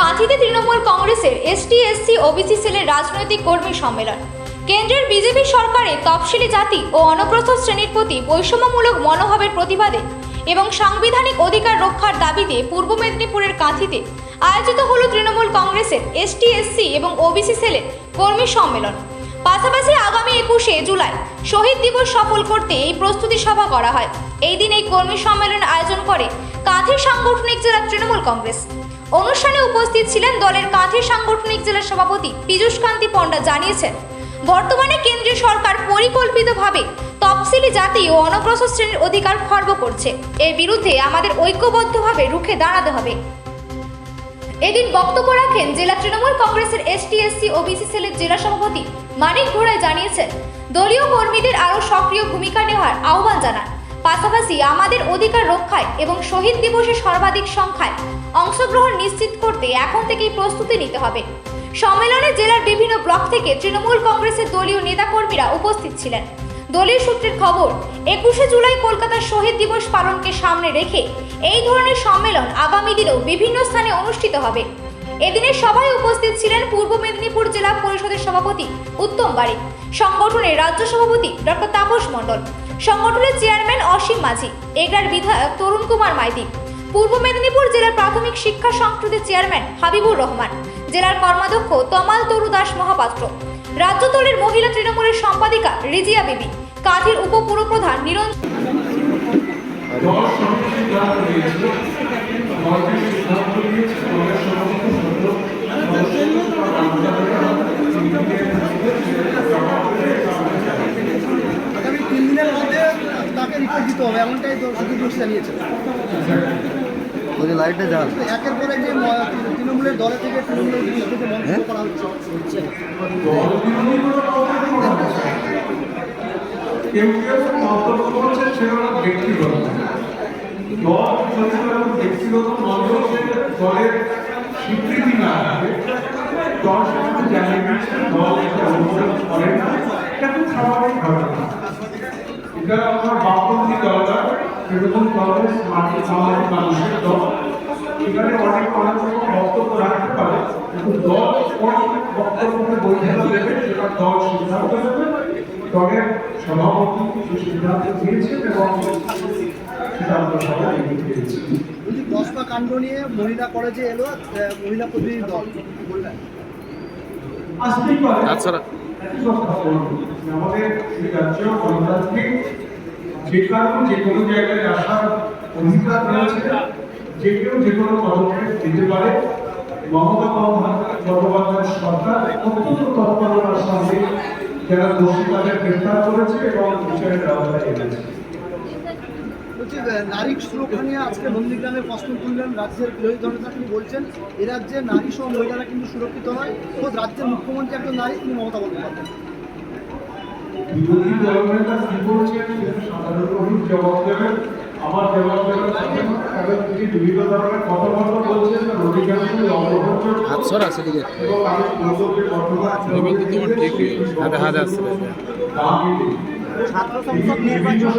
কাঁথিতে তৃণমূল কংগ্রেসের ST, SC, OBC সেলের রাজনৈতিক কর্মী সম্মেলন। কেন্দ্রের বিজেপি সরকারের তফসিলি জাতি ও অনগ্রসর শ্রেণির প্রতি বৈষম্যমূলক মনোভাবের প্রতিবাদে এবং সাংবিধানিক অধিকার রক্ষার দাবিতে পূর্ব মেদিনীপুরের কাঁথিতে আয়োজিত হল তৃণমূল কংগ্রেসের এসটি, এসসি এবং ওবিসি সেলের কর্মী সম্মেলন। পাশাপাশি আগামী একুশে জুলাই শহীদ দিবস সফল করতে এই প্রস্তুতি সভা করা হয়। এই দিন এই কর্মী সম্মেলন আয়োজন করে কাঁথি সাংগঠনিক জেলা তৃণমূল কংগ্রেস। অনুষ্ঠানে উপস্থিত ছিলেন দলের কাঁথি সাংগঠনিক জেলা সভাপতি পীযূষ কান্তি পণ্ডা জানিয়েছেন, বর্তমানে কেন্দ্রীয় সরকার পরিকল্পিতভাবে তফসিলি জাতি ও অনগ্রসর শ্রেণির অধিকার খর্ব করছে। এর বিরুদ্ধে আমাদের ঐক্যবদ্ধভাবে রুখে দাঁড়াতে হবে। এদিন বক্তব্য রাখেন জেলা তৃণমূল কংগ্রেসের এসটি, এসসি, ওবিসি সেলের জেলা সভাপতি মানিক ঘোড়াই জানিয়েছেন, দলীয় কর্মীদের আরও সক্রিয় ভূমিকা নেওয়ার আহ্বান জানান। পাশাপাশি আমাদের অধিকার রক্ষায় এবং শহীদ দিবসে সর্বাধিক সংখ্যায় অংশগ্রহণ নিশ্চিত করতে এখন থেকেই প্রস্তুতি নিতে হবে। সম্মেলনে জেলার বিভিন্ন ব্লক থেকে তৃণমূল কংগ্রেসের দলীয় নেতাকর্মীরা উপস্থিত ছিলেন। দলীয় সূত্রের খবর, একুশে জুলাই কলকাতার শহীদ দিবস পালনকে সামনে রেখে এই ধরনের সম্মেলন আগামী দিনেও বিভিন্ন স্থানে অনুষ্ঠিত হবে। এদিনের সভায় উপস্থিত ছিলেন পূর্ব মেদিনীপুর জেলা পরিষদের সভাপতি উত্তম বাড়ি সংগঠনের রাজ্য সভাপতি ডক্টর তাপস মণ্ডল, সংগঠনের চেয়ারম্যান অসীম মাঝি, এগরার বিধায়ক তরুণ কুমার মাইতি, পূর্ব মেদিনীপুর জেলার প্রাথমিক শিক্ষা সংসদের চেয়ারম্যান হাবিবুর রহমান, জেলার কর্মাধ্যক্ষ তমাল তরু দাস মহাপাত্র, রাজ্য দলের মহিলা তৃণমূলের সম্পাদিকা রিজিয়া বিবি কাঁথির উপপুরপ্রধান নিরঞ্জন দল সমিতি সিদ্ধান্ত নিয়েছে দলটি সিদ্ধান্ত নিয়েছে দলের সমস্ত সদস্য আগামী তিন দিনের মধ্যে তাকে রিপোর্ট দিতে হবে এমনটাই তো সুদীপ ঘোষ জানিয়েছে। ওই লাইটে যান একের পর এক যে ম- তৃণমূলের দলে থেকে তৃণমূলের বিরুদ্ধে যে মন্তব্য করা হচ্ছে। কেউ কেউ মন্তব্য করছে সেগুলো ব্যক্তিগত দল ব্যক্তিগত মন্তব্যে দলের স্বীকৃতি না দল সেখানে জানিয়ে দিচ্ছে দল এটা অনুমোদন করে না এটা খুব স্বাভাবিক ঘটনা এটা আমার বামপন্থী দলটা তৃণমূল কংগ্রেস মাটি সমাজের মানুষের দল এখানে অনেক অনেক রকম বক্তব্য রাখতে পারে কিন্তু দল কোন বক্তব্যকে বৈধতা দেবে সেটা দল সিদ্ধান্ত নেবে। দলের সভাপতি যে সিদ্ধান্ত নিয়েছেন এবং সেটা আমরা সবাই মেনে নিয়েছি বলছি দশটা কাণ্ড নিয়ে মহিলা কলেজে এলো মহিলা প্রতিনিধি দল বললেন। আসতেই পারে আচ্ছা। একই কথা বলব আমাদের রাজ্য গণতান্ত্রিক যে কারণ যে কোনো জায়গায় আসার অধিকার রয়েছে, যে কেউ যে কোনো পদক্ষেপ নিতে পারে। মমতা বন্দ্যোপাধ্যায় সরকার অত্যন্ত তৎপরতার সঙ্গে যারা দোষী তাদের গ্রেফতার করেছে এবং বিচারের আওতায় এনেছে নারী সুরক্ষা নিয়ে আজকে নন্দীগ্রামে প্রশ্ন তুললেন রাজ্যের বিরোধী দলনেতা, তিনি বলছেন, এ রাজ্যে নারী সহ মহিলারা কিন্তু সুরক্ষিত নয় খোদ রাজ্যের মুখ্যমন্ত্রী একজন নারী, তিনি মমতা বন্দ্যোপাধ্যায়। বিরোধী দলনেতা কি বলছেন সাধারণ মানুষ জবাব দেবেন। আমার জবাব দেবেন। কারণ তিনি বিভিন্ন ধরনের কথাবার্তা বলছেন অগ্রহণ এবং আমি ঘটনা হাতে হাত আসছে ছাত্র সংসদ নির্বাচন